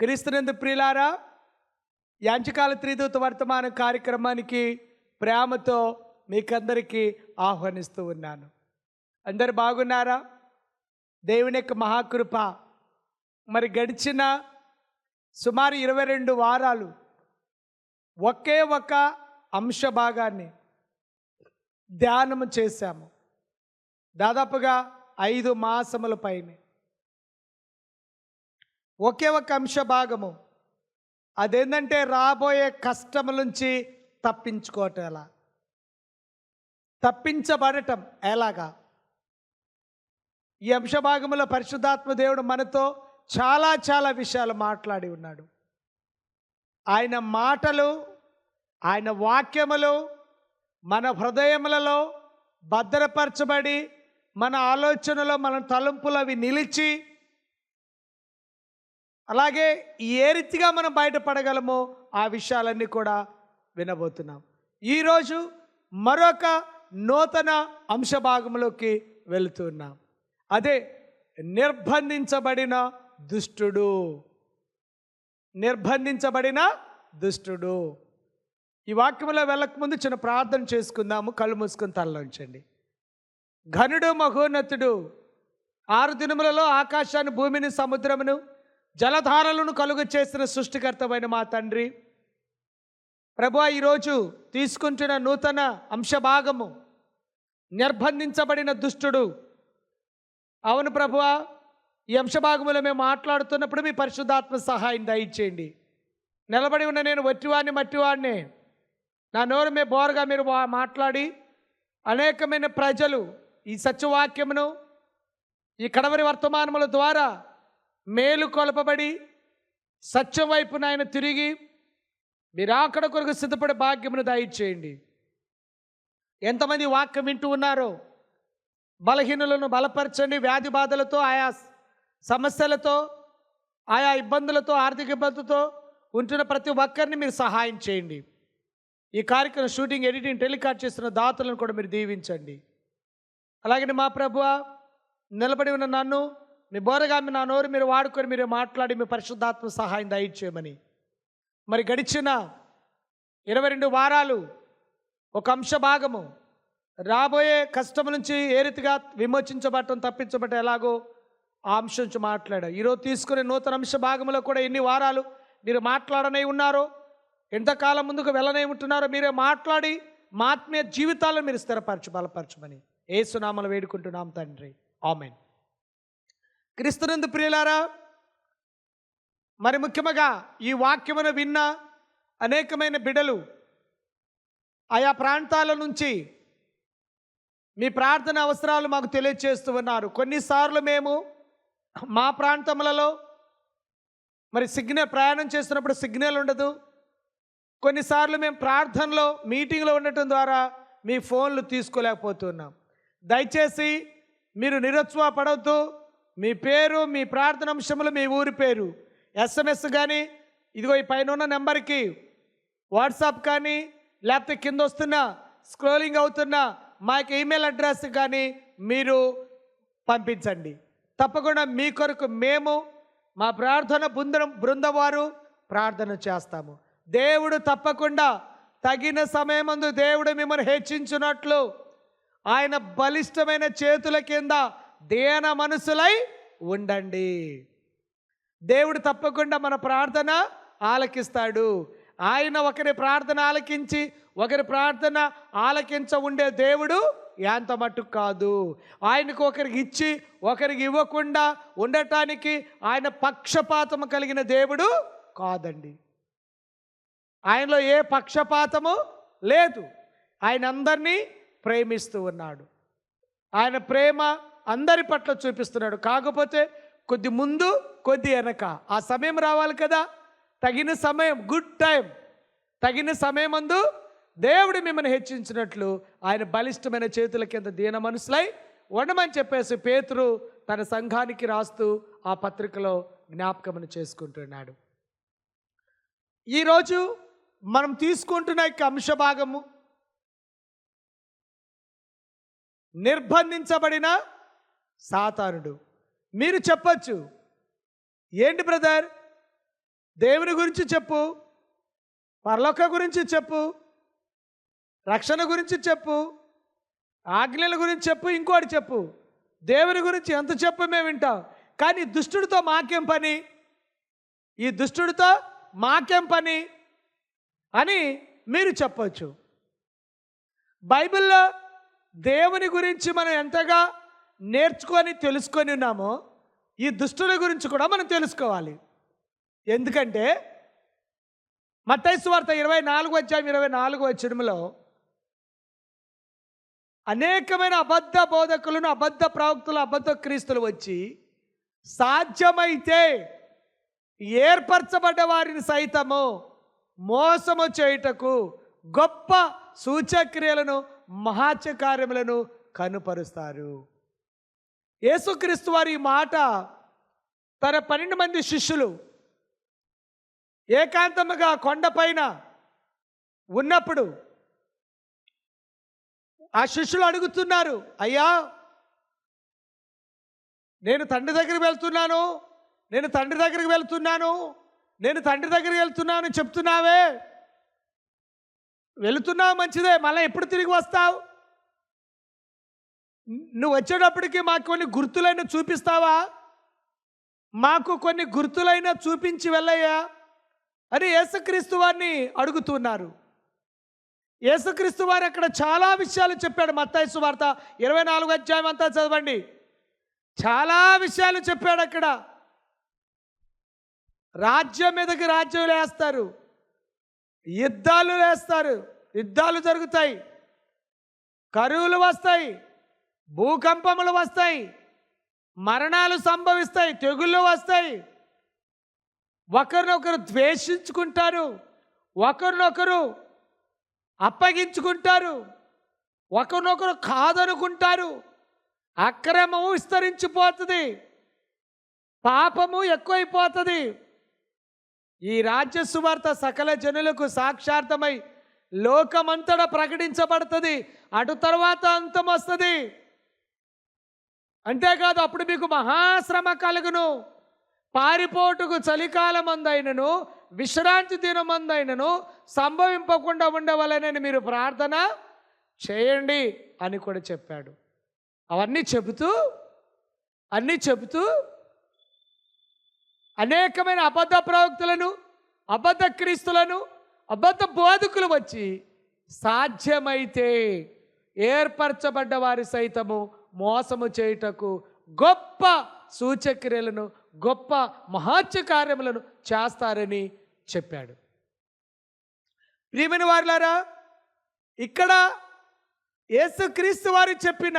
క్రీస్తునందు ప్రియులారా యాంచకాల త్రిదూత వర్తమాన కార్యక్రమానికి ప్రేమతో మీకందరికీ ఆహ్వానిస్తూ ఉన్నాను. అందరు బాగున్నారా? దేవుని యొక్క మహాకృప. మరి గడిచిన సుమారు ఇరవై రెండు వారాలు ఒకే ఒక అంశ భాగాన్ని ధ్యానము చేశాము. దాదాపుగా ఐదు మాసముల పైనే. ఒకే ఒక అంశ భాగము. అదేంటంటే రాబోయే కష్టముల నుంచి తప్పించుకోవటం ఎలా? తప్పించబడటం ఎలాగా? ఈ అంశ భాగంలో పరిశుద్ధాత్మ దేవుడు మనతో చాలా చాలా విషయాలు మాట్లాడి ఉన్నాడు. ఆయన మాటలు ఆయన వాక్యములు మన హృదయములలో భద్రపరచబడి మన ఆలోచనలో మన తలంపులు అవి నిలిచి అలాగే ఏ రీతిగా మనం బయటపడగలమో ఆ విషయాలన్నీ కూడా వినబోతున్నాం. ఈరోజు మరొక నూతన అంశభాగంలోకి వెళుతున్నాం. అదే నిర్బంధించబడిన దుష్టుడు. నిర్బంధించబడిన దుష్టుడు. ఈ వాక్యంలో వెళ్ళకముందు చిన్న ప్రార్థన చేసుకుందాము. కళ్ళు మూసుకొని తలలోంచండి ఘనుడు మహోన్నతుడు ఆరు దినములలో ఆకాశాన్ని భూమిని సముద్రమును జలధారలను కలుగు చేసిన సృష్టికర్తమైన మా తండ్రి. ప్రభు ఈరోజు తీసుకుంటున్న నూతన అంశభాగము నిర్బంధించబడిన దుష్టుడు. అవును ప్రభువా ఈ అంశభాగములో మేము మాట్లాడుతున్నప్పుడు మీ పరిశుద్ధాత్మ సహాయం దయచేయండి. నిలబడి ఉన్న నేను వట్టివాడిని మట్టివాడిని. నా నోరు మీ బోరగా మీరు మాట్లాడి అనేకమైన ప్రజలు ఈ సత్యవాక్యమును ఈ కడవరి వర్తమానముల ద్వారా మేలు కొలపబడి సత్యం వైపున ఆయన తిరిగి మీరు అక్కడ కొరకు సిద్ధపడే భాగ్యమును దయచేయండి ఎంతమంది వాక్యం వింటూ ఉన్నారో బలహీనులను బలపరచండి. వ్యాధి బాధలతో ఆయా సమస్యలతో ఆయా ఇబ్బందులతో ఆర్థిక ఇబ్బందులతో ఉంటున్న ప్రతి ఒక్కరిని మీరు సహాయం చేయండి. ఈ కార్యక్రమం షూటింగ్ ఎడిటింగ్ టెలికాస్ట్ చేస్తున్న దాతలను కూడా మీరు దీవించండి. అలాగే మా ప్రభు నిలబడి ఉన్న నన్ను మీ బోరగా నా నోరు మీరు వాడుకొని మీరు మాట్లాడి మీ పరిశుద్ధాత్మ సహాయం దయచేయమని. మరి గడిచిన ఇరవై రెండు వారాలు ఒక అంశ భాగము. రాబోయే కష్టం నుంచి ఏ రీతిగా విమోచించబడటం తప్పించబడటం ఎలాగో ఆ అంశం నుంచి మాట్లాడా. ఈరోజు తీసుకునే నూతన అంశ భాగంలో కూడా ఎన్ని వారాలు మీరు మాట్లాడనే ఉన్నారో ఎంతకాలం ముందుకు వెళ్ళనే ఉంటున్నారో మీరే మాట్లాడి మా ఆత్మీయ జీవితాలను మీరు స్థిరపరచు బలపరచమని. ఏసునామలు వేడుకుంటున్నాం తండ్రి. ఆమెన్. క్రీస్తునందు ప్రియులారా మరి ముఖ్యముగా ఈ వాక్యమును విన్న అనేకమైన బిడలు ఆయా ప్రాంతాల నుంచి మీ ప్రార్థన అవసరాలు మాకు తెలియజేస్తూ ఉన్నారు. కొన్నిసార్లు మేము మా ప్రాంతములలో మరి సిగ్నల్ ప్రయాణం చేస్తున్నప్పుడు సిగ్నల్ ఉండదు. కొన్నిసార్లు మేము ప్రార్థనలో మీటింగ్లో ఉండటం ద్వారా మీ ఫోన్లు తీసుకోలేకపోతున్నాం. దయచేసి మీరు నిరుత్సాహపడవద్దు. మీ పేరు మీ ప్రార్థన అంశములు మీ ఊరి పేరు. ఎస్ఎంఎస్ కానీ ఇదిగో ఈ పైన ఉన్న నెంబర్కి వాట్సాప్ కానీ లేకపోతే కింద వస్తున్న స్క్రోలింగ్ అవుతున్న మా యొక్క ఈమెయిల్ అడ్రస్ కానీ మీరు పంపించండి. తప్పకుండా మీ కొరకు మేము మా ప్రార్థన బృందం బృందం వారు ప్రార్థన చేస్తాము. దేవుడు తప్పకుండా తగిన సమయమందు దేవుడు మిమ్మల్ని హెచ్చించున్నట్లు ఆయన బలిష్టమైన చేతుల కింద దేన మనసులై ఉండండి. దేవుడు తప్పకుండా మన ప్రార్థన ఆలకిస్తాడు. ఆయన ఒకరి ప్రార్థన ఆలకించి ఒకరి ప్రార్థన ఆలకించ ఉండే దేవుడు యాంత మట్టుకు కాదు. ఆయనకు ఒకరికి ఇచ్చి ఒకరికి ఇవ్వకుండా ఉండటానికి ఆయన పక్షపాతము కలిగిన దేవుడు కాదండి. ఆయనలో ఏ పక్షపాతము లేదు. ఆయన అందరినీ ప్రేమిస్తూ ఉన్నాడు. ఆయన ప్రేమ అందరి పట్ల చూపిస్తున్నాడు. కాకపోతే కొద్ది ముందు కొద్ది వెనక. ఆ సమయం రావాలి కదా? తగిన సమయం గుడ్ టైం తగిన సమయం అందు దేవుడు మిమ్మల్ని హెచ్చించినట్లు ఆయన బలిష్టమైన చేతుల కింద దీన మనసులై ఉండమని చెప్పేసి పేతురు తన సంఘానికి రాస్తూ ఆ పత్రికలో జ్ఞాపకమును చేసుకుంటున్నాడు. ఈరోజు మనం తీసుకుంటున్న యొక్క అంశ భాగము నిర్బంధించబడిన సాతానుడు. మీరు చెప్పచ్చు. ఏంటి బ్రదర్? దేవుని గురించి చెప్పు. పరలోక గురించి చెప్పు. రక్షణ గురించి చెప్పు. ఆజ్ఞల గురించి చెప్పు ఇంకోటి చెప్పు. దేవుని గురించి ఎంత చెప్పు మేము వింటాం. కానీ దుష్టుడితో మాకేం పని? ఈ దుష్టుడితో మాకేం పని? అని మీరు చెప్పొచ్చు. బైబిల్లో దేవుని గురించి మనం ఎంతగా నేర్చుకొని తెలుసుకొని ఉన్నామో ఈ దుష్టుల గురించి కూడా మనం తెలుసుకోవాలి. ఎందుకంటే మత్తైసు వార్త ఇరవై నాలుగు అధ్యాయం ఇరవై నాలుగు వచ్చినములో అనేకమైన అబద్ధ బోధకులను అబద్ధ ప్రవక్తలు అబద్ధ క్రీస్తులు వచ్చి సాధ్యమైతే ఏర్పరచబడ్డ వారిని సైతము మోసము చేయుటకు గొప్ప సూచక్రియలను మహాచకార్యములను కనుపరుస్తారు. యేసుక్రీస్తు వారి ఈ మాట తన పన్నెండు మంది శిష్యులు ఏకాంతముగా కొండపైన ఉన్నప్పుడు ఆ శిష్యులు అడుగుతున్నారు అయ్యా నేను తండ్రి దగ్గరికి వెళ్తున్నాను నేను తండ్రి దగ్గరికి వెళ్తున్నాను నేను తండ్రి దగ్గరికి వెళ్తున్నాను చెప్తున్నావే. వెళుతున్నావు మంచిదే మళ్ళీ ఎప్పుడు తిరిగి వస్తావు? నువ్వు వచ్చేటప్పటికి మాకు కొన్ని గుర్తులైన చూపిస్తావా? మాకు కొన్ని గుర్తులైన చూపించి వెళ్ళయ్యా? అని యేసుక్రీస్తు వారిని అడుగుతున్నారు. యేసుక్రీస్తు వారు అక్కడ చాలా విషయాలు చెప్పాడు. మత్తాయసు వార్త ఇరవై నాలుగు అధ్యాయం అంతా చదవండి. చాలా విషయాలు చెప్పాడు అక్కడ. రాజ్యం మీదకి రాజ్యం లేస్తారు. యుద్ధాలు లేస్తారు. యుద్ధాలు జరుగుతాయి. కరువులు వస్తాయి. భూకంపములు వస్తాయి మరణాలు సంభవిస్తాయి తెగుళ్ళు వస్తాయి. ఒకరినొకరు ద్వేషించుకుంటారు ఒకరినొకరు అప్పగించుకుంటారు ఒకరినొకరు కాదనుకుంటారు. అక్రమము విస్తరించిపోతుంది పాపము ఎక్కువైపోతుంది. ఈ రాజ్య సువార్త సకల జనులకు సాక్షార్థమై లోకమంతట ప్రకటించబడుతుంది. అటు తర్వాత అంతం వస్తుంది. అంతేకాదు అప్పుడు మీకు మహాశ్రమ కలుగును. పారిపోటుకు చలికాలమందైనను విశ్రాంతి దినమందైనను సంభవింపకుండా ఉండవలనని మీరు ప్రార్థన చేయండి అని కూడా చెప్పాడు. అవన్నీ చెబుతూ అన్నీ చెబుతూ అనేకమైన అబద్ధ ప్రవక్తులను అబద్ధ క్రీస్తులను అబద్ధ బోధకులు వచ్చి సాధ్యమైతే ఏర్పరచబడ్డ వారి సైతము మోసము చేయుటకు గొప్ప సూచక్రియలను గొప్ప మహాత్య కార్యములను చేస్తారని చెప్పాడు. ప్రియమైన వారిలారా ఇక్కడ యేసుక్రీస్తు వారు చెప్పిన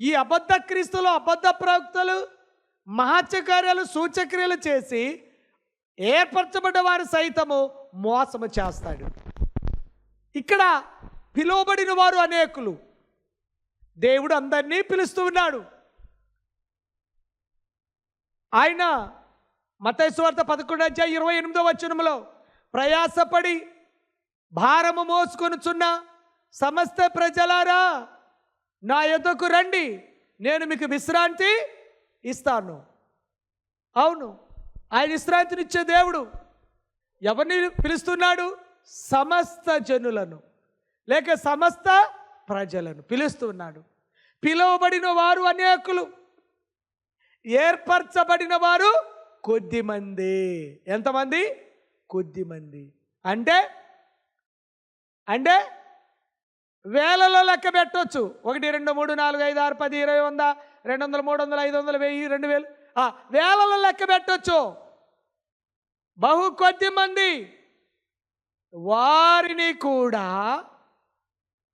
ఈ అబద్ధ క్రీస్తులు అబద్ధ ప్రవక్తలు మహాత్యకార్యాలు సూచక్రియలు చేసి ఏర్పరచబడ్డ వారు సైతము మోసము చేస్తాడు. ఇక్కడ పిలువబడిన వారు అనేకులు. దేవుడు అందరినీ పిలుస్తూ ఉన్నాడు. ఆయన మతేశ్వార్త పదకొండు అధ్యాయ ఇరవై ఎనిమిదో వచనంలో ప్రయాసపడి భారము మోసుకొనుచున్న సమస్త ప్రజలారా నా ఎదుకు రండి నేను మీకు విశ్రాంతి ఇస్తాను. అవును ఆయన విశ్రాంతినిచ్చే దేవుడు ఎవరిని పిలుస్తున్నాడు? సమస్త జనులను. లేక సమస్త ప్రజలను పిలుస్తున్నాడు. పిలువబడిన వారు అనేకులు. ఏర్పరచబడిన వారు కొద్దిమంది. ఎంతమంది? కొద్దిమంది. అంటే? అంటే? వేలలో లెక్క పెట్టవచ్చు ఒకటి రెండు మూడు నాలుగు ఐదు ఆరు పది ఇరవై వంద రెండు వందలు మూడు వందలు ఐదు వందలు వెయ్యి రెండు వేలు. వేలలో లెక్క పెట్టవచ్చు బహు కొద్ది మంది వారిని కూడా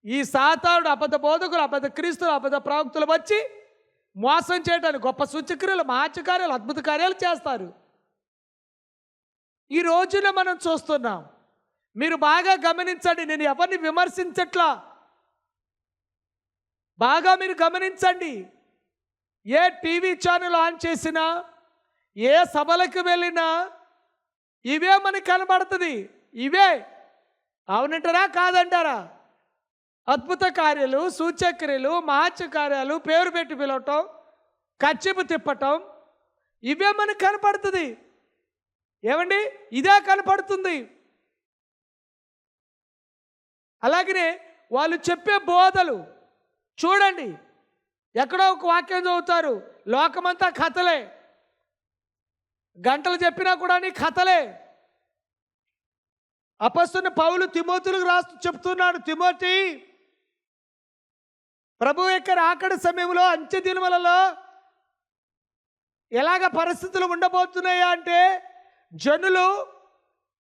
ఈ సాతానుడు అబద్ధ బోధకులు అబద్ధ క్రీస్తులు అబద్ధ ప్రవక్తులు వచ్చి మోసం చేయడానికి గొప్ప సూచక్రియలు మహాచకార్యాలు అద్భుత కార్యాలు చేస్తారు. ఈ రోజున మనం చూస్తున్నాం మీరు బాగా గమనించండి నేను ఎవరిని విమర్శించట్లా? బాగా మీరు గమనించండి ఏ టీవీ ఛానల్ ఆన్ చేసినా ఏ సభలకు వెళ్ళినా ఇవే మనకు కనబడుతుంది. ఇవే అవునంటారా కాదంటారా? అద్భుత కార్యాలు సూచక్రియలు మహాత్య కార్యాలు పేరు పెట్టి పిలవటం కచ్చిపు తిప్పటం ఇవే మనకు కనపడుతుంది. ఏమండి? ఇదే కనపడుతుంది. అలాగనే వాళ్ళు చెప్పే బోధలు చూడండి ఎక్కడో ఒక వాక్యం చదువుతారు లోకమంతా కథలే. గంటలు చెప్పినా కూడా నీ కథలే. అపస్తున్న పౌలు తిమోతులకు రాస్తూ చెప్తున్నాడు తిమోతి ప్రభు యొక్క రాకడ సమయంలో అంచె దినములలో ఎలాగ పరిస్థితులు ఉండబోతున్నాయా అంటే జనులు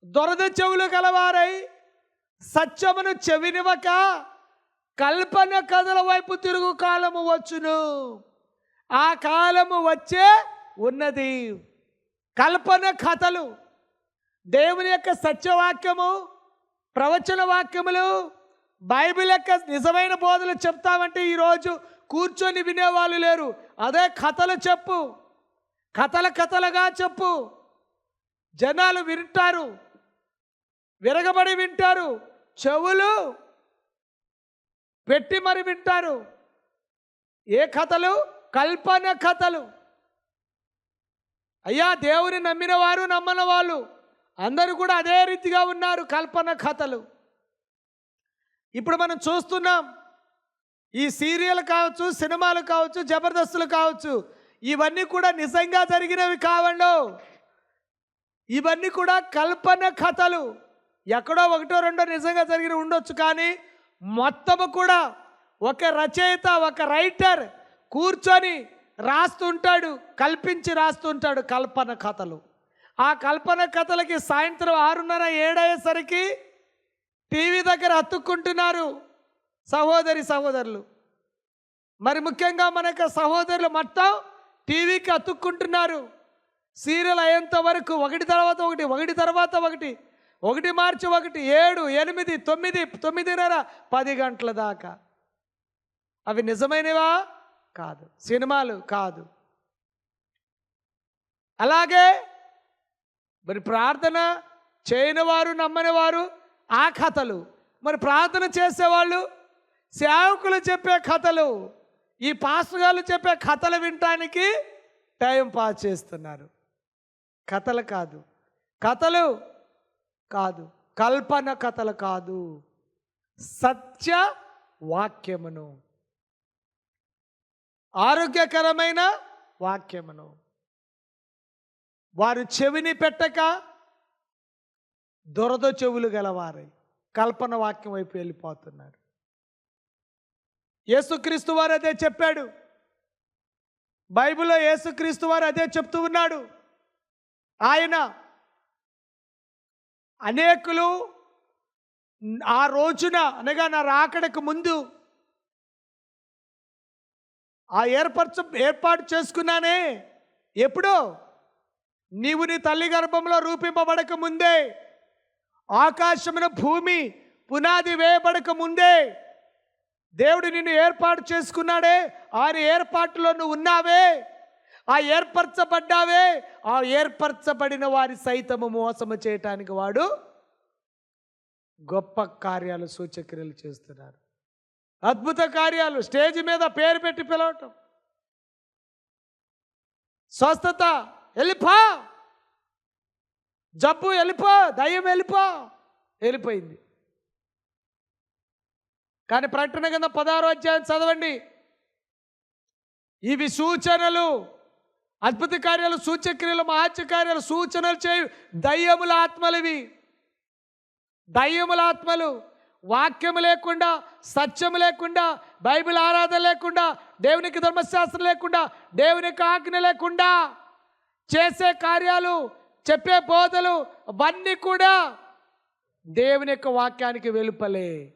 దొరద చెవులు గలవారై సత్యమును చెవినివ్వక కల్పన కథల వైపు తిరుగు కాలము వచ్చును. ఆ కాలము వచ్చే ఉన్నది. కల్పన కథలు దేవుని యొక్క సత్యవాక్యము ప్రవచన వాక్యములు బైబిల్ యొక్క నిజమైన బోధలు చెప్తామంటే ఈరోజు కూర్చొని వినేవాళ్ళు లేరు. అదే కథలు చెప్పు. కథల కథలుగా చెప్పు. జనాలు వింటారు. విరగబడి వింటారు. చెవులు పెట్టి మరి వింటారు. ఏ కథలు? కల్పన కథలు. అయ్యా దేవుని నమ్మిన వారు నమ్మని వాళ్ళు అందరూ కూడా అదే రీతిగా ఉన్నారు కల్పన కథలు. ఇప్పుడు మనం చూస్తున్నాం. ఈ సీరియల్ కావచ్చు సినిమాలు కావచ్చు జబర్దస్తులు కావచ్చు ఇవన్నీ కూడా నిజంగా జరిగినవి కావండు? ఇవన్నీ కూడా కల్పన కథలు. ఎక్కడో ఒకటో రెండో నిజంగా జరిగిన ఉండొచ్చు కానీ మొత్తము కూడా ఒక రచయిత ఒక రైటర్ కూర్చొని రాస్తుంటాడు కల్పించి రాస్తుంటాడు కల్పన కథలు. ఆ కల్పన కథలకి సాయంత్రం ఆరున్నర ఏడయ్యేసరికి టీవీ దగ్గర అతుక్కుంటున్నారు సహోదరి సహోదరులు. మరి ముఖ్యంగా మన యొక్క సహోదరులు మొత్తం టీవీకి అతుక్కుంటున్నారు. సీరియల్ అయ్యేంత వరకు ఒకటి తర్వాత ఒకటి ఒకటి తర్వాత ఒకటి ఒకటి మార్చి ఒకటి ఏడు ఎనిమిది తొమ్మిది తొమ్మిదిన్నర పది గంటల దాకా. అవి నిజమైనవా? కాదు. సినిమాలు కాదు. అలాగే మరి ప్రార్థన చేయని వారు నమ్మని వారు ఆ కథలు. మరి ప్రార్థన చేసేవాళ్ళు? సేవకులు చెప్పే కథలు. ఈ పాస్టర్గాళ్ళు చెప్పే కథలు వినటానికి టైం పాస్ చేస్తున్నారు. కథలు కాదు. కథలు కాదు. కల్పన కథలు కాదు. సత్య వాక్యమును. ఆరోగ్యకరమైన వాక్యమును. వారు చెవిని పెట్టక దురద చెవులు గలవారై కల్పన వాక్యం వైపు వెళ్ళిపోతున్నారు యేసుక్రీస్తు వారు అదే చెప్పాడు. బైబిల్లో యేసుక్రీస్తు వారు అదే చెప్తూ ఉన్నాడు. ఆయన అనేకులు ఆ రోజున అనగా నా రాకడకు ముందు ఆ ఏర్పరచ ఏర్పాటు చేసుకున్నానే. ఎప్పుడో? నీవు నీ తల్లి గర్భంలో రూపింపబడక ముందే. ఆకాశమున భూమి పునాది వేయబడక ముందే దేవుడు నిన్ను ఏర్పాటు చేసుకున్నాడే. ఆయన ఏర్పాటులో నువ్వు ఉన్నావే. ఆ ఏర్పరచబడ్డావే. ఆ ఏర్పరచబడిన వారి సైతము మోసము చేయటానికి వాడు గొప్ప కార్యాలు సూచక్రియలు చేస్తున్నారు. అద్భుత కార్యాలు స్టేజ్ మీద పేరు పెట్టి పిలవటం. స్వస్థత వెళ్ళిపా! జబ్బు వెళ్ళిపో దయ్యం వెళ్ళిపో. వెళ్ళిపోయింది. కానీ ప్రకటన కింద పదహారో అధ్యాయం చదవండి. ఇవి సూచనలు అద్భుత కార్యాలు సూచక్రియలు మహాత్య కార్యాలు సూచనలు చేయు దయ్యముల ఆత్మలు ఇవి దయ్యముల ఆత్మలు వాక్యము లేకుండా సత్యము లేకుండా బైబిల్ ఆరాధన లేకుండా దేవునికి ధర్మశాస్త్రం లేకుండా దేవునికి ఆజ్ఞ లేకుండా చేసే కార్యాలు చెప్పే బోధలు అవన్నీ కూడా దేవుని యొక్క వాక్యానికి వెలుపలే.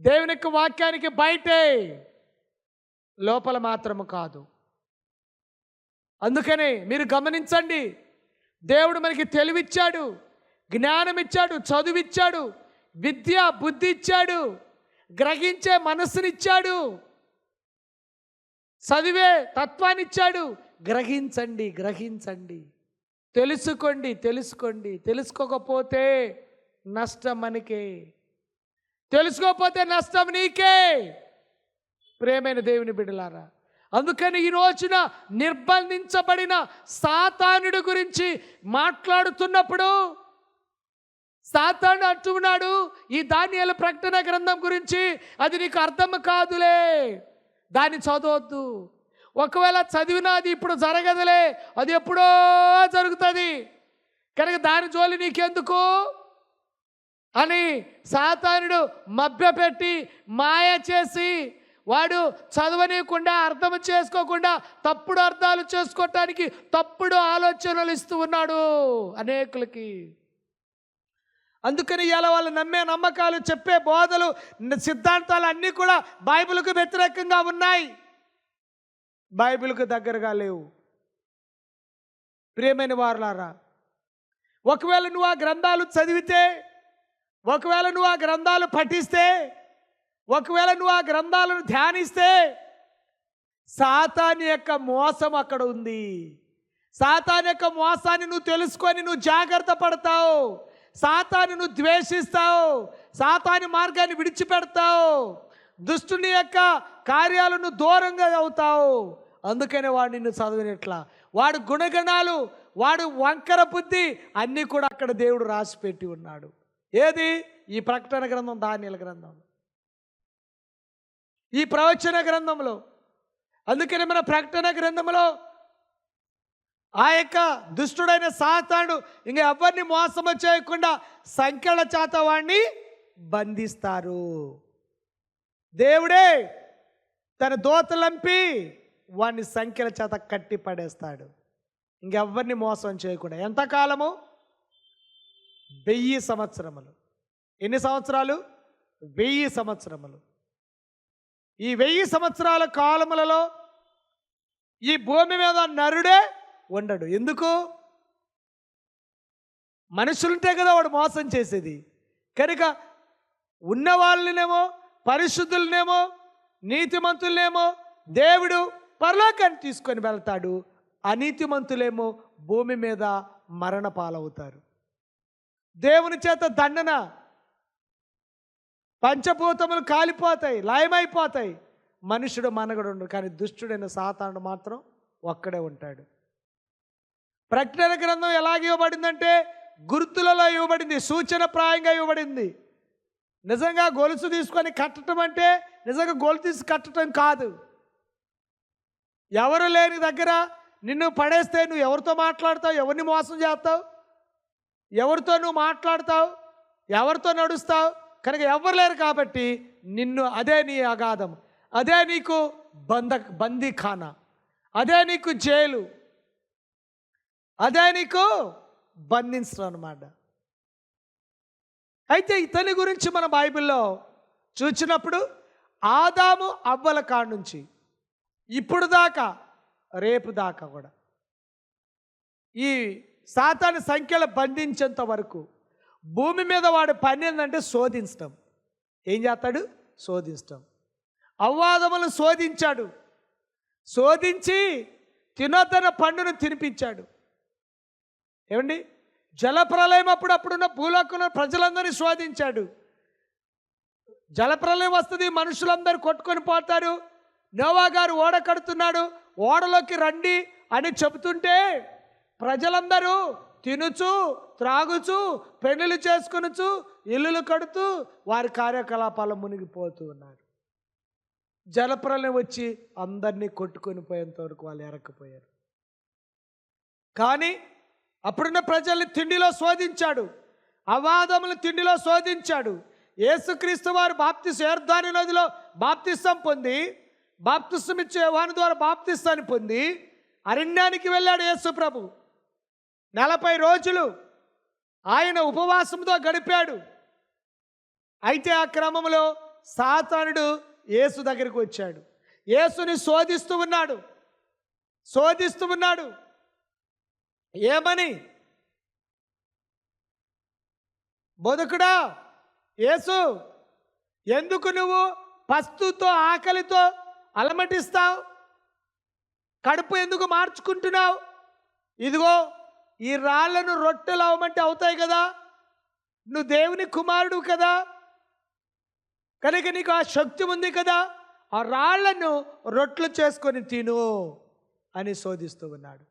దేవుని యొక్క వాక్యానికి బయటే. లోపల మాత్రము కాదు. అందుకనే మీరు గమనించండి. దేవుడు మనకి తెలివిచ్చాడు జ్ఞానం ఇచ్చాడు చదువిచ్చాడు విద్య బుద్ధి ఇచ్చాడు గ్రహించే మనస్సునిచ్చాడు చదివే తత్వాన్నిచ్చాడు. గ్రహించండి గ్రహించండి. తెలుసుకోండి తెలుసుకోండి. తెలుసుకోకపోతే నష్టం మనకే. తెలుసుకోకపోతే నష్టం నీకే. ప్రేమైన దేవుని బిడ్డలారా అందుకని ఈ రోజున నిర్బంధించబడిన సాతానుడి గురించి మాట్లాడుతున్నప్పుడు సాతాను అంటున్నాడు ఈ ధాన్యాల ప్రకటన గ్రంథం గురించి అది నీకు అర్థం కాదులే. దాన్ని చదవద్దు. ఒకవేళ చదివినా అది ఇప్పుడు జరగదులే అది ఎప్పుడో జరుగుతుంది. కనుక దాని జోలి నీకెందుకు? అని సాతానుడు మభ్యపెట్టి మాయ చేసి వాడు చదవనీయకుండా అర్థం చేసుకోకుండా తప్పుడు అర్థాలు చేసుకోవటానికి తప్పుడు ఆలోచనలు ఇస్తూ ఉన్నాడు అనేకులకి. అందుకని ఇలా వాళ్ళు నమ్మే నమ్మకాలు చెప్పే బోధలు సిద్ధాంతాలు అన్నీ కూడా బైబిల్కు వ్యతిరేకంగా ఉన్నాయి. బైబిల్కు దగ్గరగా లేవు. ప్రియమైన వారులారా ఒకవేళ నువ్వు ఆ గ్రంథాలు చదివితే ఒకవేళ నువ్వు ఆ గ్రంథాలు పఠిస్తే ఒకవేళ నువ్వు ఆ గ్రంథాలను ధ్యానిస్తే సాతాని యొక్క మోసం అక్కడ ఉంది. సాతాని యొక్క మోసాన్ని నువ్వు తెలుసుకొని నువ్వు జాగ్రత్త పడతావు. సాతాను నువ్వు ద్వేషిస్తావు. సాతాని మార్గాన్ని విడిచిపెడతావు. దుష్టుని యొక్క కార్యాలను దూరంగా అవుతావు. అందుకనే వాడు నిన్ను చదివినట్లా. వాడు గుణగణాలు వాడు వంకర బుద్ధి అన్నీ కూడా అక్కడ దేవుడు రాసి పెట్టి ఉన్నాడు. ఏది? ఈ ప్రకటన గ్రంథం దానిల గ్రంథం. ఈ ప్రవచన గ్రంథంలో. అందుకనే మన ప్రకటన గ్రంథంలో ఆ యొక్క దుష్టుడైన సాతాడు ఇంకా ఎవరిని మోసము చేయకుండా సంఖ్యల చేత వాడిని బంధిస్తారు. దేవుడే తన దోతలంపి వాడిని సంఖ్యల చేత కట్టి పడేస్తాడు. ఇంకెవ్వరిని మోసం చేయకుండా. ఎంతకాలము? వెయ్యి సంవత్సరములు. ఎన్ని సంవత్సరాలు? వెయ్యి సంవత్సరములు. ఈ వెయ్యి సంవత్సరాల కాలములలో ఈ భూమి మీద నరుడే ఉండడు. ఎందుకు? మనుషులుంటే కదా వాడు మోసం చేసేది. కనుక ఉన్న వాళ్ళనేమో పరిశుద్ధులనేమో నీతిమంతులనేమో దేవుడు పరలోకాన్ని తీసుకొని వెళ్తాడు. అనీతిమంతులేమో భూమి మీద మరణ పాలవుతారు దేవుని చేత దండన పంచభూతములు కాలిపోతాయి లయమైపోతాయి. మనుషుడు మనగడు కానీ దుష్టుడైన సాతానుడు మాత్రం ఒక్కడే ఉంటాడు. ప్రకటన గ్రంథం ఎలాగ ఇవ్వబడిందంటే గుర్తులలో ఇవ్వబడింది సూచన ప్రాయంగా ఇవ్వబడింది. నిజంగా గొలుసు తీసుకొని కట్టడం అంటే నిజంగా గొలుసు తీసి కట్టడం కాదు. ఎవరు లేని దగ్గర నిన్ను పడేస్తే నువ్వు ఎవరితో మాట్లాడతావు? ఎవరిని మోసం చేస్తావు? ఎవరితో నువ్వు మాట్లాడతావు? ఎవరితో నడుస్తావు? కనుక ఎవరు లేరు కాబట్టి నిన్ను అదే నీ అగాధం అదే నీకు బంద బందీఖానా అదే నీకు జైలు అదే నీకు బంధించడం అనమాట అయితే ఇతని గురించి మన బైబిల్లో చూసినప్పుడు ఆదాము అవ్వల కాడ నుంచి ఇప్పుడు దాకా రేపు దాకా కూడా. ఈ సాతాని సంఖ్యలు బంధించేంత వరకు భూమి మీద వాడు పని ఏంటంటే శోధించటం. ఏం చేస్తాడు? శోధించటం. అవ్వాదములు శోధించాడు. శోధించి తినొద్దన పండును తినిపించాడు. ఏమండి? జలప్రలయం అప్పుడు అప్పుడున్న భూలోకంలో ప్రజలందరినీ శోధించాడు. జలప్రలయం వస్తుంది మనుషులందరూ కొట్టుకొని పోతారు. నోవా గారు ఓడ కడుతున్నాడు ఓడలోకి రండి అని చెబుతుంటే ప్రజలందరూ తినుచు త్రాగుచు పెళ్ళిళ్ళు చేసుకునుచు ఇల్లులు కడుతూ వారి కార్యకలాపాలు మునిగిపోతూ ఉన్నారు. జలప్రలయం వచ్చి అందరినీ కొట్టుకొని పోయేంత వరకు వాళ్ళు ఎరకపోయారు. కానీ అప్పుడున్న ప్రజల్ని తిండిలో శోధించాడు అవాదములు తిండిలో శోధించాడు. యేసుక్రీస్తు వారు బాప్తిస్ ఏర్దాని నదిలో బాప్తిస్తం పొంది బాప్తిస్తం ఇచ్చే యోహాను ద్వారా బాప్తిస్తాన్ని పొంది అరణ్యానికి వెళ్ళాడు యేసు ప్రభు. నలభై రోజులు ఆయన ఉపవాసంతో గడిపాడు. అయితే ఆ క్రమంలో సాతానుడు యేసు దగ్గరికి వచ్చాడు. యేసుని శోధిస్తూ ఉన్నాడు. శోధిస్తూ ఉన్నాడు. ఏమని? బొదుకుడా యేసు ఎందుకు నువ్వు పస్తుతో ఆకలితో అలమటిస్తావు? కడుపు ఎందుకు మార్చుకుంటున్నావు? ఇదిగో ఈ రాళ్ళను రొట్టెలు అవ్వమంటే అవుతాయి కదా? నువ్వు దేవుని కుమారుడు కదా? కనుక నీకు ఆ శక్తి ఉంది కదా? ఆ రాళ్ళను రొట్లు చేసుకొని తిను అని శోధిస్తూ ఉన్నాడు.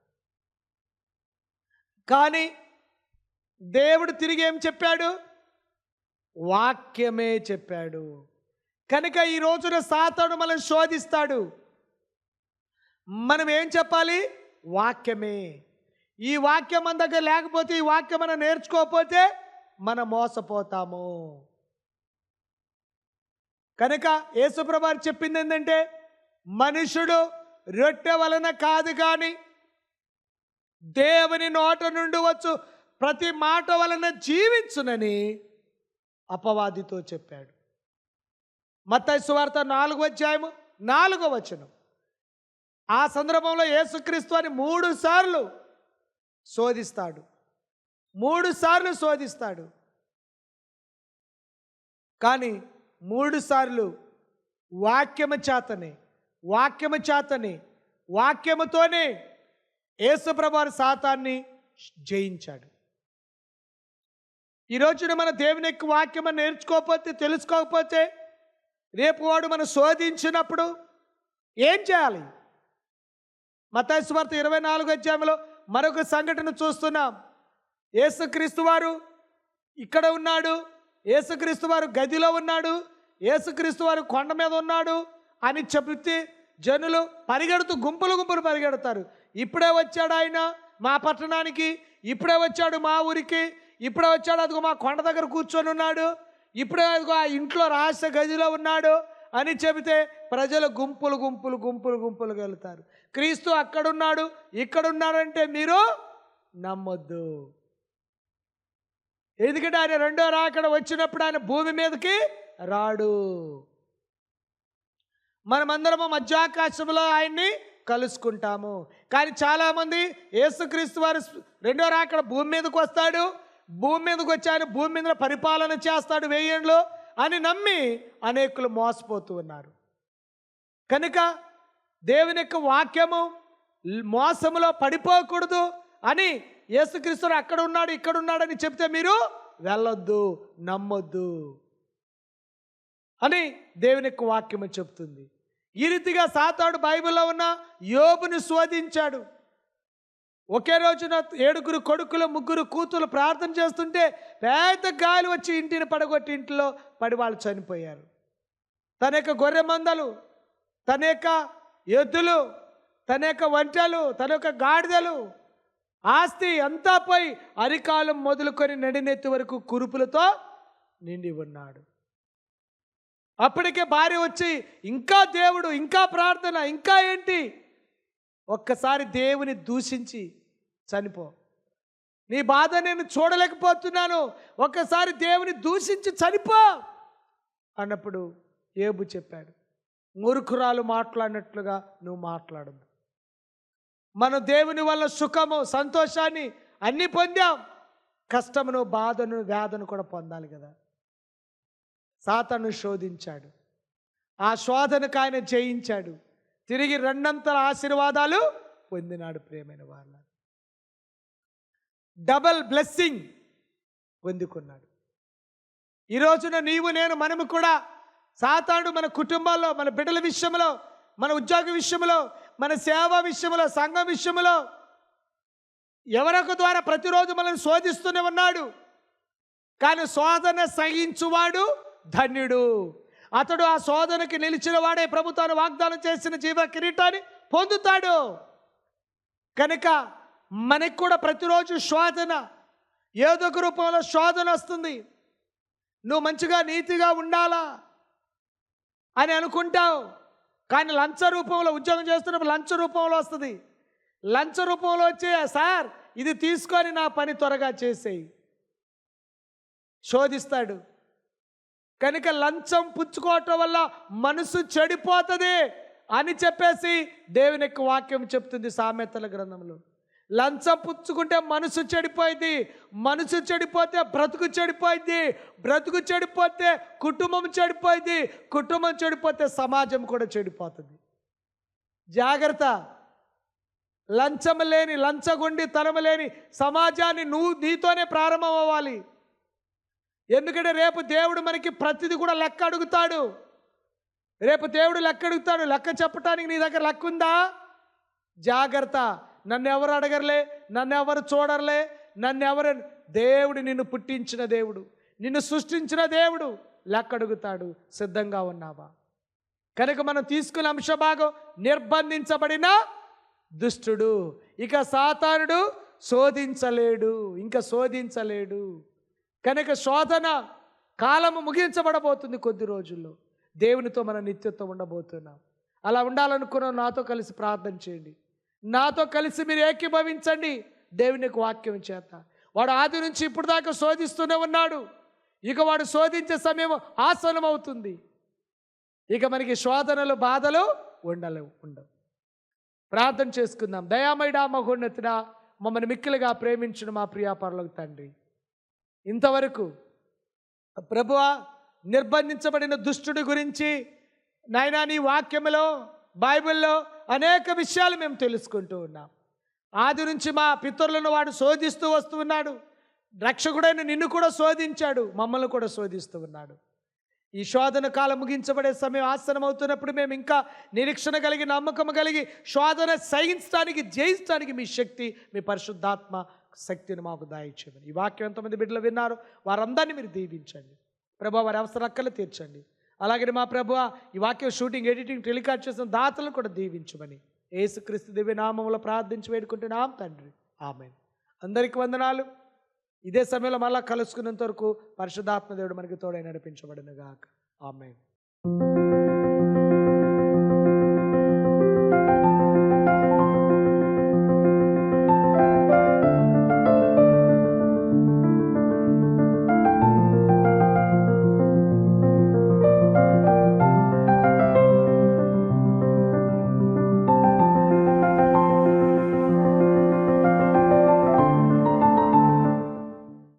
కానీ దేవుడు తిరిగి ఏం చెప్పాడు? వాక్యమే చెప్పాడు. కనుక ఈ రోజున సాతాడు మనం శోధిస్తాడు. మనం ఏం చెప్పాలి? వాక్యమే. ఈ వాక్యం మన దగ్గర లేకపోతే ఈ వాక్యం మనం నేర్చుకోకపోతే మనం మోసపోతాము. కనుక యేసుప్రభారు చెప్పింది ఏంటంటే మనుషుడు రొట్టె వలన కాదు కానీ దేవుని నోట నుండి వచ్చు ప్రతి మాట వలన జీవించునని అపవాదితో చెప్పాడు. మత్తైసు సువార్త నాలుగో అధ్యాయము నాలుగో వచనం. ఆ సందర్భంలో యేసుక్రీస్తు అని మూడు సార్లు శోధిస్తాడు. మూడు సార్లు శోధిస్తాడు. కానీ మూడు సార్లు వాక్యము చేతనే వాక్యము చేతనే వాక్యముతోనే యేసుప్రభారు సాతాన్ని జయించాడు. ఈ రోజున మన దేవుని యొక్క వాక్యం నేర్చుకోకపోతే తెలుసుకోకపోతే రేపు వాడు మనం శోధించినప్పుడు ఏం చేయాలి? మతాశ్వార్త ఇరవై నాలుగు అధ్యాయంలో మరొక సంఘటన చూస్తున్నాం. యేసుక్రీస్తు వారు ఇక్కడ ఉన్నాడు యేసుక్రీస్తు వారు గదిలో ఉన్నాడు యేసుక్రీస్తు వారు కొండ మీద ఉన్నాడు అని చెబితే జనులు పరిగెడుతూ గుంపులు గుంపులు పరిగెడతారు. ఇప్పుడే వచ్చాడు ఆయన మా పట్టణానికి ఇప్పుడే వచ్చాడు మా ఊరికి ఇప్పుడే వచ్చాడు అదిగో మా కొండ దగ్గర కూర్చొని ఉన్నాడు. ఇప్పుడే ఆ ఇంట్లో రహస్య గదిలో ఉన్నాడు అని చెబితే ప్రజలు గుంపులు గుంపులు గుంపులు గుంపులు వెళ్తారు క్రీస్తు అక్కడున్నాడు ఇక్కడున్నాడంటే మీరు నమ్మొద్దు. ఎందుకంటే ఆయన రెండో రాకడ వచ్చినప్పుడు ఆయన భూమి మీదకి రాడు. మనమందరము మధ్యాకాశంలో ఆయన్ని కలుసుకుంటాము. కానీ చాలామంది యేసుక్రీస్తు వారు రెండో రాకడ భూమి మీదకి వస్తాడు భూమి మీదకి వచ్చి ఆయన భూమి మీద పరిపాలన చేస్తాడు వెయ్యేళ్ళు అని నమ్మి అనేకులు మోసపోతూ ఉన్నారు. కనుక దేవుని యొక్క వాక్యము మోసములో పడిపోకూడదు అని యేసుక్రీస్తుడు అక్కడ ఉన్నాడు ఇక్కడ ఉన్నాడని చెప్తే మీరు వెళ్ళొద్దు నమ్మొద్దు అని దేవుని యొక్క వాక్యము చెప్తుంది. ఈ రీతిగా సాతాడు బైబిల్లో ఉన్న యోబుని శోధించాడు. ఒకే రోజున ఏడుగురు కొడుకులు ముగ్గురు కూతురు ప్రార్థన చేస్తుంటే పెద్ద గాలి వచ్చి ఇంటిని పడగొట్టి ఇంటిలో పడి వాళ్ళు చనిపోయారు. తన యొక్క గొర్రె మందలు తన యొక్క ఎద్దులు తన యొక్క వంటలు తన యొక్క గాడిదలు ఆస్తి అంతా పోయి అరికాలం మొదలుకొని నడినెత్తి వరకు కురుపులతో నిండి ఉన్నాడు. అప్పటికే భార్య వచ్చి ఇంకా దేవుడు ఇంకా ప్రార్థన ఇంకా ఏంటి? ఒక్కసారి దేవుని దూషించి చనిపో. నీ బాధ నేను చూడలేకపోతున్నాను. ఒక్కసారి దేవుని దూషించి చనిపో అన్నప్పుడు ఏబు చెప్పాడు. మురుకురాలు మాట్లాడినట్లుగా నువ్వు మాట్లాడదు మన దేవుని వల్ల సుఖము సంతోషాన్ని అన్నీ పొందాం. కష్టమును బాధను వ్యాధను కూడా పొందాలి కదా. సాతను శోధించాడు. ఆ శోధనకు ఆయన జయించాడు. తిరిగి రెండంతల ఆశీర్వాదాలు పొందినాడు ప్రేమైన వాళ్ళ డబల్ బ్లెస్సింగ్ పొందుకున్నాడు. ఈ రోజున నీవు నేను మనము కూడా సాతాడు మన కుటుంబాల్లో మన బిడ్డల విషయంలో మన ఉద్యోగ విషయంలో మన సేవ విషయంలో సంఘం విషయంలో ఎవరొక ద్వారా ప్రతిరోజు మనల్ని శోధిస్తూనే ఉన్నాడు. కానీ శోధన సహించువాడు ధన్యుడు. అతడు ఆ శోధనకి నిలిచిన వాడే ప్రభుత్వాన్ని వాగ్దానం చేసిన జీవ కిరీటాన్ని పొందుతాడు. కనుక మనకు కూడా ప్రతిరోజు శోధన ఏదో ఒక రూపంలో శోధన వస్తుంది. నువ్వు మంచిగా నీతిగా ఉండాలా అని అనుకుంటావు. కానీ లంచ రూపంలో ఉద్యోగం చేస్తున్నప్పుడు లంచ రూపంలో వస్తుంది. లంచ రూపంలో వచ్చే సార్ ఇది తీసుకొని నా పని త్వరగా చేసేయి. శోధిస్తాడు. కనుక లంచం పుచ్చుకోవటం వల్ల మనసు చెడిపోతుంది అని చెప్పేసి దేవుని యొక్క వాక్యం చెప్తుంది సామెతల గ్రంథంలో. లంచం పుచ్చుకుంటే మనసు చెడిపోయింది మనసు చెడిపోతే బ్రతుకు చెడిపోయింది బ్రతుకు చెడిపోతే కుటుంబం చెడిపోయింది కుటుంబం చెడిపోతే సమాజం కూడా చెడిపోతుంది. జాగ్రత్త. లంచం లేని లంచగొండి తనము లేని సమాజాన్ని నువ్వు నీతోనే ప్రారంభం అవ్వాలి. ఎందుకంటే రేపు దేవుడు మనకి ప్రతిదీ కూడా లెక్క అడుగుతాడు. రేపు దేవుడు లెక్క అడుగుతాడు. లెక్క చెప్పటానికి నీ దగ్గర లెక్క ఉందా? జాగ్రత్త. నన్ను ఎవరు అడగర్లే? నన్ను ఎవరు చూడర్లే? నన్ను ఎవరు దేవుడు నిన్ను పుట్టించిన దేవుడు. నిన్ను సృష్టించిన దేవుడు లెక్క అడుగుతాడు. సిద్ధంగా ఉన్నావా? కనుక మనం తీసుకున్న అంశభాగం నిర్బంధించబడిన దుష్టుడు. ఇక సాతానుడు శోధించలేడు. ఇంకా శోధించలేడు. కనుక శోధన కాలము ముగించబడబోతుంది కొద్ది రోజుల్లో. దేవునితో మన నిత్యత్వం ఉండబోతున్నాం. అలా ఉండాలనుకున్న నాతో కలిసి ప్రార్థన చేయండి. నాతో కలిసి మీరు ఏకీభవించండి. దేవుని యొక్క వాక్యం చేత. వాడు ఆది నుంచి ఇప్పుడు దాకా శోధిస్తూనే ఉన్నాడు. ఇక వాడు శోధించే సమయం ఆసనం అవుతుంది ఇక మనకి శోధనలు బాధలు ఉండలేవు ఉండవు. ప్రార్థన చేసుకుందాం. దయామయుడా మహోన్నతుడా మమ్మల్ని మిక్కిలుగా ప్రేమించిన మా ప్రియాపరులకు తండ్రి. ఇంతవరకు ప్రభువ నిర్బంధించబడిన దుష్టుడి గురించి నాయనా నీ వాక్యంలో బైబిల్లో అనేక విషయాలు మేము తెలుసుకుంటూ ఉన్నాం. ఆది నుంచి మా పితరులను వాడు శోధిస్తూ వస్తూ ఉన్నాడు. రక్షకుడైన నిన్ను కూడా శోధించాడు మమ్మల్ని కూడా శోధిస్తూ ఉన్నాడు. ఈ శోధన కాలం ముగించబడే సమయం ఆసనం అవుతున్నప్పుడు మేము ఇంకా నిరీక్షణ కలిగి నమ్మకం కలిగి శోధన సహించడానికి జయించడానికి మీ శక్తి మీ పరిశుద్ధాత్మ శక్తిని మాకు దాయించమని ఈ వాక్యం ఎంతమంది బిడ్డలు విన్నారు? వారందరినీ మీరు దీవించండి. ప్రభు వారి అవసర అక్కలు తీర్చండి. అలాగే మా ప్రభు ఈ వాక్యం షూటింగ్ ఎడిటింగ్ టెలికాస్ట్ చేసిన దాతలను కూడా దీవించమని. ఏసుక్రీస్తు దివ్య నామంలో ప్రార్థించి వేడుకుంటున్నాం తండ్రి. ఆమె అందరికి వందనాలు. ఇదే సమయంలో మళ్ళా కలుసుకున్నంత వరకు పరిశుద్ధాత్మ దేవుడు మనకి తోడై నడిపించబడినగాక. ఆమె